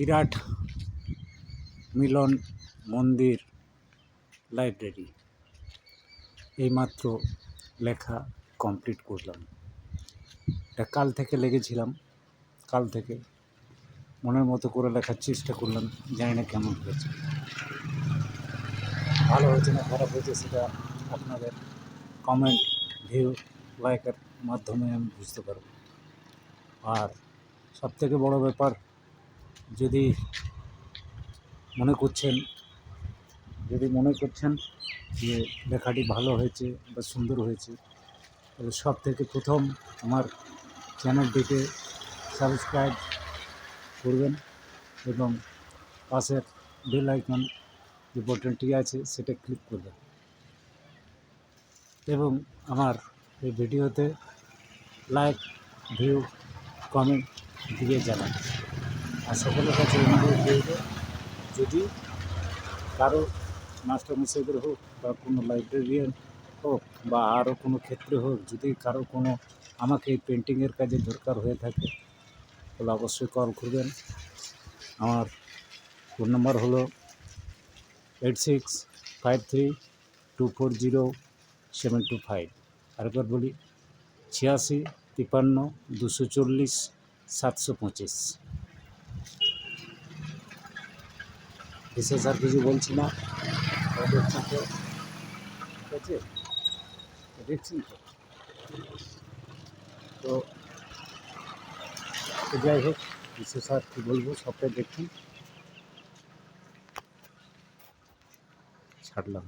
বিরাট মিলন মন্দির লাইব্রেরি। এইমাত্র লেখা কমপ্লিট করলাম। এটা কাল থেকে লেগেছিলাম, কাল থেকে। মনের মতো করে লেখার চেষ্টা করলাম, জানি না কেমন হয়েছে। ভালো হয়েছে না খারাপ হয়েছে সেটা আপনাদের কমেন্ট ভিউ লাইকের মাধ্যমে আমি বুঝতে পারব। আর সবথেকে বড় ব্যাপার যদি মনে করছেন, যদি মনে করছেন যে লেখাটি ভালো হয়েছে বা সুন্দর হয়েছে, তাহলে সব থেকে প্রথম আমার চ্যানেলটিকে সাবস্ক্রাইব করবেন এবং পাশের বেল আইকন যে বটনটি আছে সেটা ক্লিক করবেন। এবং আমার এই ভিডিওতে লাইক, ভিউ, কমেন্ট দিয়ে জানান। আর সকলের কাছে অনুরোধ রইল যদি কারও মাস্টার মাস্টারমশাইদের হোক বা কোনো লাইব্রেরিয়ান হোক বা আরও কোনো ক্ষেত্রে হোক, যদি কারও কোনো আমাকে এই পেন্টিংয়ের কাজে দরকার হয়ে থাকে, তাহলে অবশ্যই কল করবেন। আমার ফোন নাম্বার হলো eight six five three two four zero seven two five. আরেকবার বলি, ছিয়াশি তিপান্ন দুশো চল্লিশ, সাতশো পঁচিশ। বিশেষ আর কিছু বলছি না। দেখছেন তো ঠিক আছে? দেখছেন তো। তো যাই হোক বিশেষ আর কী বলব সবটাই দেখছি ছাড়লাম।